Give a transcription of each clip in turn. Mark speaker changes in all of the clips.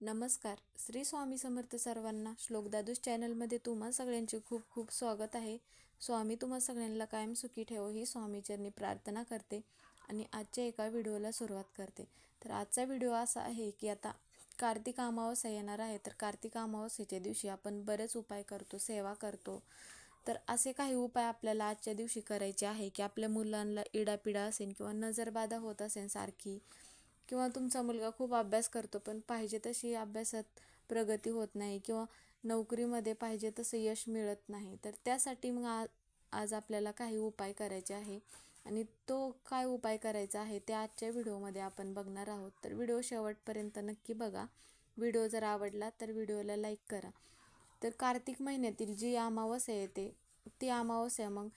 Speaker 1: नमस्कार. श्री स्वामी समर्थ सर्वांना श्लोकदादूस चॅनलमध्ये तुम्हा सगळ्यांचे खूप खूप स्वागत आहे. स्वामी तुम्हा सगळ्यांना कायम सुखी ठेवो ही स्वामीचरणी प्रार्थना करते आणि आजच्या एका व्हिडिओला सुरुवात करते. तर आजचा व्हिडिओ असा आहे की आता कार्तिक अमावस्या येणार आहे तर कार्तिक अमावस्येच्या दिवशी आपण बरेच उपाय करतो सेवा करतो. तर असे काही उपाय आपल्याला आजच्या दिवशी करायचे आहे की आपल्या मुलांना इडापिडा असेल किंवा नजरबाधा होत असेल सारखी किंवा तुमचा मुलगा खूप अभ्यास करतो पण पाहिजे तशी अभ्यासात प्रगती होत नाही किंवा नोकरीमध्ये पाहिजे तसं यश मिळत नाही. तर त्यासाठी मग आ आज आपल्याला काही उपाय करायचे आहे. आणि तो काय उपाय करायचा आहे ते आजच्या व्हिडिओमध्ये आपण बघणार आहोत. तर व्हिडिओ शेवटपर्यंत नक्की बघा. व्हिडिओ जर आवडला तर व्हिडिओला लाईक करा. तर कार्तिक महिन्यातील जी अमावस्या येते ती अमावस्या मग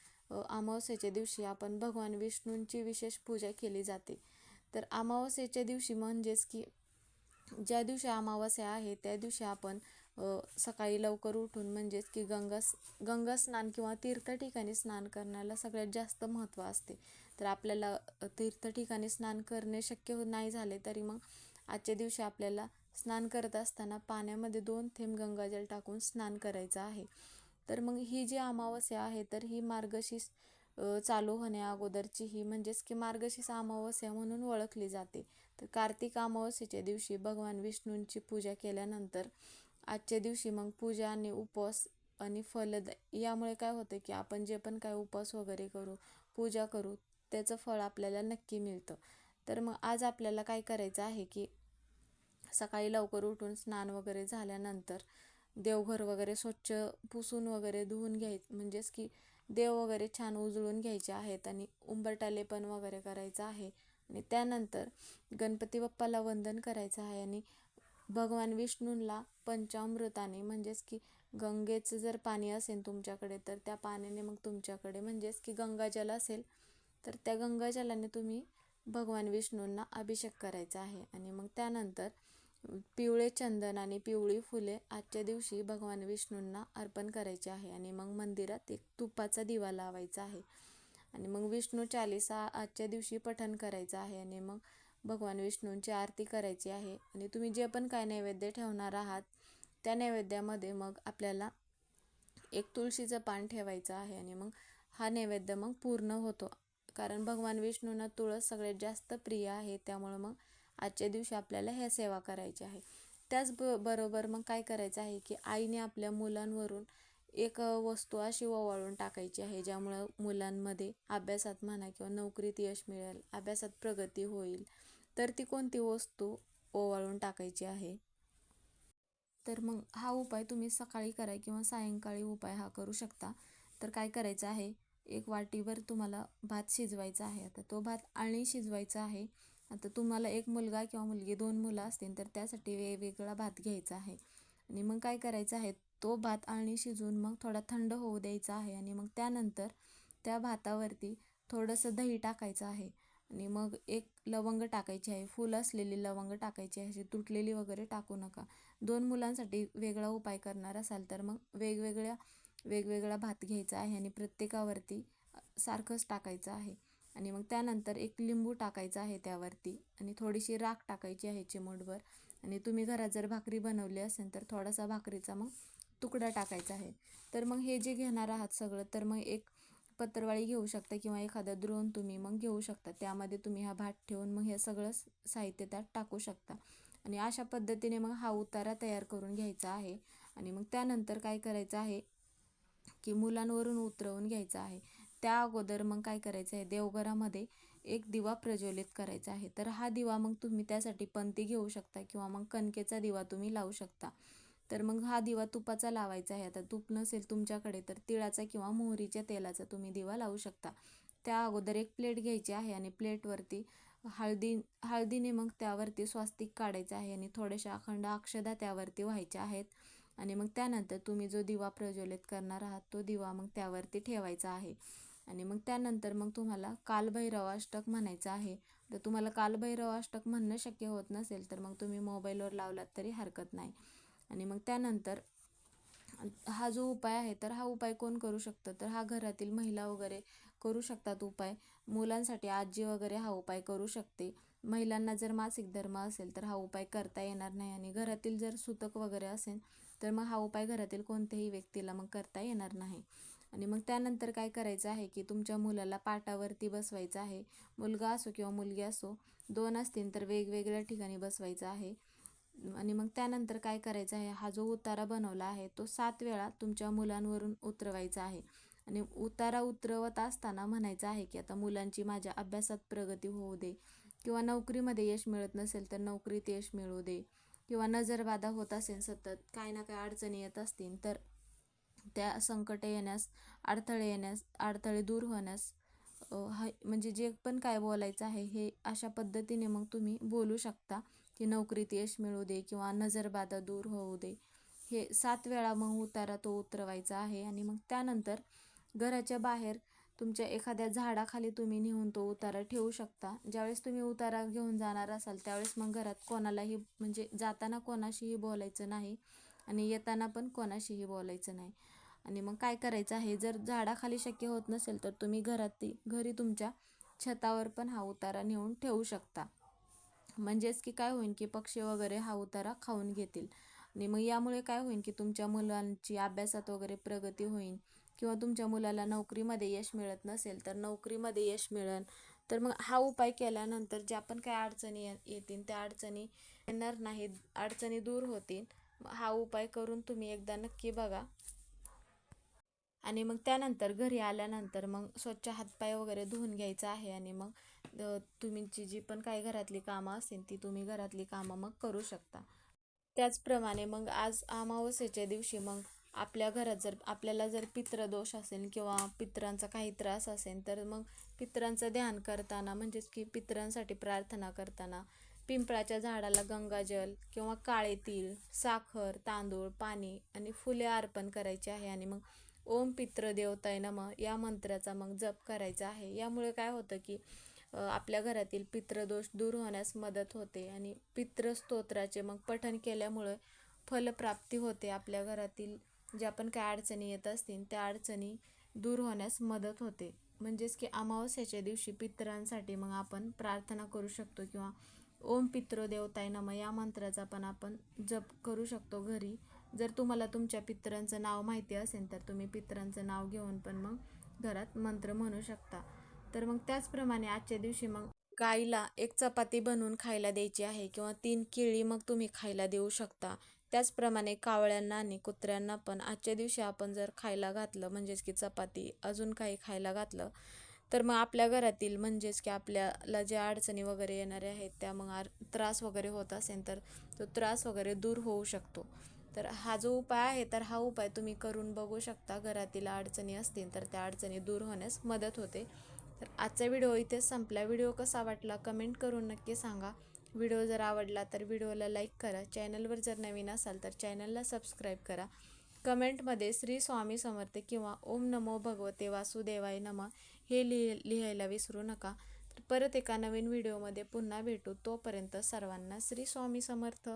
Speaker 1: अमावस्याच्या दिवशी आपण भगवान विष्णूंची विशेष पूजा केली जाते. तर अमावस्येच्या दिवशी म्हणजेच की ज्या दिवशी अमावस्या आहे त्या दिवशी आपण सकाळी लवकर उठून म्हणजेच की गंगा गंगा स्नान किंवा तीर्थ ठिकाणी स्नान करण्याला सगळ्यात जास्त महत्त्व असते. तर आपल्याला तीर्थ ठिकाणी स्नान करणे शक्य हो नाही झाले तरी मग आजच्या दिवशी आपल्याला स्नान करत असताना पाण्यामध्ये दोन थेंब गंगाजल टाकून स्नान करायचं आहे. तर मग ही जी अमावस्या आहे तर ही मार्गशीर्ष चालू होण्याअगोदरची ही म्हणजेच की मार्गशीर्ष अमावस्या म्हणून ओळखली जाते. तर कार्तिक अमावस्येच्या दिवशी भगवान विष्णूंची पूजा केल्यानंतर आजच्या दिवशी मग पूजा आणि उपवास आणि फलद यामुळे काय होतं की आपण जे पण काय उपवास वगैरे करू पूजा करू त्याचं फळ आपल्याला नक्की मिळतं. तर मग आज आपल्याला काय करायचं आहे की सकाळी लवकर उठून स्नान वगैरे झाल्यानंतर देवघर वगैरे स्वच्छ पुसून वगैरे धुवून घ्यायचं म्हणजेच की देव वगैरे छान उजळून घ्यायचे आहेत आणि उंबरटालेपण वगैरे करायचं आहे. आणि त्यानंतर गणपती बाप्पाला वंदन करायचं आहे आणि भगवान विष्णूंना पंचामृताने म्हणजेच की गंगेचं जर पाणी असेल तुमच्याकडे तर त्या पाण्याने मग तुमच्याकडे म्हणजेच की गंगाजल असेल तर त्या गंगाजलाने तुम्ही भगवान विष्णूंना अभिषेक करायचा आहे. आणि मग त्यानंतर पिवळे चंदन आणि पिवळी फुले आजच्या दिवशी भगवान विष्णूंना अर्पण करायचे आहे आणि मग मंदिरात एक तुपाचा दिवा लावायचा आहे. आणि मग विष्णू चालिसा आजच्या दिवशी पठण करायचं आहे आणि मग भगवान विष्णूंची आरती करायची आहे. आणि तुम्ही जे पण काय नैवेद्य ठेवणार आहात त्या नैवेद्यामध्ये मग आपल्याला एक तुळशीचं पान ठेवायचं आहे आणि मग हा नैवेद्य मग पूर्ण होतो. कारण भगवान विष्णूंना तुळस सगळ्यात जास्त प्रिय आहे त्यामुळं मग आजच्या दिवशी आपल्याला ह्या सेवा करायची आहे. त्याच ब बरोबर मग काय करायचं आहे की आईने आपल्या मुलांवरून एक वस्तू अशी ओवाळून टाकायची आहे ज्यामुळं मुलांमध्ये अभ्यासात म्हणा किंवा नोकरीत यश मिळेल अभ्यासात प्रगती होईल. तर ती कोणती वस्तू ओवाळून टाकायची आहे? तर मग हा उपाय तुम्ही सकाळी करा किंवा सायंकाळी उपाय हा करू शकता. तर काय करायचं आहे? एक वाटीवर तुम्हाला भात शिजवायचा आहे. आता तो भात आळणी शिजवायचा आहे. आता तुम्हाला एक मुलगा किंवा मुलगी दोन मुलं असतील तर त्यासाठी वेगवेगळा भात घ्यायचा आहे. आणि मग काय करायचं आहे तो भात आळणी शिजवून मग थोडा थंड होऊ द्यायचा आहे. आणि मग त्यानंतर त्या भातावरती थोडंसं दही टाकायचं आहे. आणि मग एक लवंग टाकायची आहे. फुल असलेली लवंग टाकायची आहे. अशी तुटलेली वगैरे टाकू नका. दोन मुलांसाठी वेगळा उपाय करणार असाल तर मग वेगवेगळ्या वेगवेगळा भात घ्यायचा आहे. आणि प्रत्येकावरती सारखंच टाकायचं आहे. आणि मग त्यानंतर एक लिंबू टाकायचा आहे त्यावरती आणि थोडीशी राख टाकायची आहे चिमूटभर. आणि तुम्ही घरात जर भाकरी बनवली असेल तर थोडासा भाकरीचा मग तुकडा टाकायचा आहे. तर मग हे जे घेणार आहात सगळं तर मग एक पत्रवाळी घेऊ शकता किंवा एखादा द्रोण तुम्ही मग घेऊ शकता. त्यामध्ये तुम्ही हा भात ठेवून मग हे सगळं साहित्य त्यात टाकू शकता. आणि अशा पद्धतीने मग हा उतारा तयार करून घ्यायचा आहे. आणि मग त्यानंतर काय करायचं आहे की मुलांवरून उतरवून घ्यायचं आहे. त्या अगोदर मग काय करायचं आहे? देवघरामध्ये एक दिवा प्रज्वलित करायचा आहे. तर हा दिवा मग तुम्ही त्यासाठी पंती घेऊ शकता किंवा मग कणकेचा दिवा तुम्ही लावू शकता. तर मग हा दिवा तुपाचा लावायचा आहे. आता तूप नसेल तुमच्याकडे तर तिळाचा किंवा मोहरीच्या तेलाचा तुम्ही दिवा लावू शकता. त्या अगोदर एक प्लेट घ्यायची आहे आणि प्लेटवरती हळदी हळदीने मग त्यावरती स्वास्तिक काढायचं आहे आणि थोड्याशा अखंड अक्षदा त्यावरती व्हायच्या आहेत. आणि मग त्यानंतर तुम्ही जो दिवा प्रज्वलित करणार आहात तो दिवा मग त्यावरती ठेवायचा आहे. आणि मग त्यानंतर मग तुम्हाला कालभैरव अष्टक म्हणायचं आहे. तर तुम्हाला कालभैरव अष्टक म्हणणं शक्य होत नसेल तर मग तुम्ही मोबाईलवर लावलात तरी हरकत नाही. आणि मग त्यानंतर हा जो उपाय आहे तर हा उपाय कोण करू शकतं? तर हा घरातील महिला वगैरे करू शकतात उपाय. मुलांसाठी आजी वगैरे हा उपाय करू शकते. महिलांना जर मासिक धर्म असेल तर हा उपाय करता येणार नाही. आणि घरातील जर सुतक वगैरे असेल तर मग हा उपाय घरातील कोणत्याही व्यक्तीला मग करता येणार नाही. आणि मग त्यानंतर काय करायचं आहे की तुमच्या मुलाला पाटावरती बसवायचं आहे. मुलगा असो किंवा मुलगी असो दोन असतील तर वेगवेगळ्या ठिकाणी बसवायचं आहे. आणि मग त्यानंतर काय करायचं आहे हा जो उतारा बनवला आहे तो सात वेळा तुमच्या मुलांवरून उतरवायचा आहे. आणि उतारा उतरवत असताना म्हणायचं आहे की आता मुलांची माझ्या अभ्यासात प्रगती होऊ दे. किंवा नोकरीमध्ये यश मिळत नसेल तर नोकरीत यश मिळू दे. किंवा नजरबाधा होत असेल सतत काही ना काही अडचणी येत असतील तर त्या संकटे येण्यास अडथळे येण्यास अडथळे दूर होण्यास हा म्हणजे जे पण काय बोलायचं आहे हे अशा पद्धतीने मग तुम्ही बोलू शकता की नोकरीत यश मिळू दे किंवा नजरबाधा दूर होऊ दे. हे सात वेळा मग उतारा तो उतरवायचा आहे आणि मग त्यानंतर घराच्या बाहेर तुमच्या एखाद्या झाडाखाली तुम्ही नेऊन तो उतारा ठेवू शकता. ज्यावेळेस तुम्ही उतारा घेऊन जाणार असाल त्यावेळेस मग घरात कोणालाही म्हणजे जाताना कोणाशीही बोलायचं नाही आणि येताना पण कोणाशीही बोलायचं नाही. आणि मग काय करायचं आहे? जर झाडाखाली शक्य होत नसेल तर तुम्ही घरात घरी तुमच्या छतावर पण हा उतारा नेऊन ठेवू शकता. म्हणजेच की काय होईल की पक्षी वगैरे हा उतारा खाऊन घेतील. आणि मग यामुळे काय होईल की तुमच्या मुलांची अभ्यासात वगैरे प्रगती होईल किंवा तुमच्या मुलाला नोकरीमध्ये यश मिळत नसेल तर नोकरीमध्ये यश मिळेल. तर मग हा उपाय केल्यानंतर ज्या पण काही अडचणी येतील त्या अडचणी येणार नाहीत अडचणी दूर होतील. हा उपाय करून तुम्ही एकदा नक्की बघा. आणि मग त्यानंतर घरी आल्यानंतर मग स्वच्छ हातपाय वगैरे धुवून घ्यायचं आहे आणि मग तुमची जी पण काही घरातली कामं असतील ती तुम्ही घरातली कामं मग करू शकता. त्याचप्रमाणे मग आज अमावस्येच्या दिवशी मग आपल्या घरात जर आपल्याला जर पित्रदोष असेल किंवा पित्रांचा काही त्रास असेल तर मग पित्रांचं ध्यान करताना म्हणजेच की पित्रांसाठी प्रार्थना करताना पिंपळाच्या झाडाला गंगाजल किंवा काळे तीळ साखर तांदूळ पाणी आणि फुले अर्पण करायचे आहे आणि मग ओम पितृदेवताय नम या मंत्राचा मग जप करायचा आहे. यामुळे काय होतं की आपल्या घरातील पितृदोष दूर होण्यास मदत होते आणि पितृस्तोत्राचे मग पठण केल्यामुळे फलप्राप्ती होते आपल्या घरातील ज्या पण काय अडचणी येत असतील त्या अडचणी दूर होण्यास मदत होते. म्हणजेच की अमावस्याच्या दिवशी पितरांसाठी मग आपण प्रार्थना करू शकतो किंवा ओम पितृदेवताय नम या मंत्राचा पण आपण जप करू शकतो घरी. जर तुम्हाला तुमच्या पितरांचं नाव माहिती असेल तर तुम्ही पितरांचं नाव घेऊन पण मग घरात मंत्र म्हणू शकता. तर मग त्याचप्रमाणे आजच्या दिवशी मग गाईला एक चपाती बनवून खायला द्यायची आहे किंवा तीन केळी मग तुम्ही खायला देऊ शकता. त्याचप्रमाणे कावळ्यांना आणि कुत्र्यांना पण आजच्या दिवशी आपण जर खायला घातलं म्हणजेच की चपाती अजून काही खायला घातलं तर मग आपल्या घरातील म्हणजेच की आपल्याला ज्या अडचणी वगैरे येणाऱ्या आहेत त्या मग आर त्रास वगैरे होत असेल तर तो त्रास वगैरे दूर होऊ शकतो. तर हा जो उपाय आहे तर हा उपाय तुम्ही करून बघू शकता. घरातील अडचणी असतील तर त्या अडचणी दूर होण्यास मदत होते. तर आजचा व्हिडिओ इथेच संपला. व्हिडिओ कसा वाटला कमेंट करून नक्की सांगा. व्हिडिओ जर आवडला तर व्हिडिओला लाईक करा. चॅनलवर जर नवीन असाल तर चॅनलला सबस्क्राईब करा. कमेंटमध्ये श्री स्वामी समर्थ किंवा ओम नमो भगवते वासुदेवाय नमा हे लिह लिहायला विसरू नका. तर परत एका नवीन व्हिडिओमध्ये पुन्हा भेटू. तोपर्यंत सर्वांना श्री स्वामी समर्थ.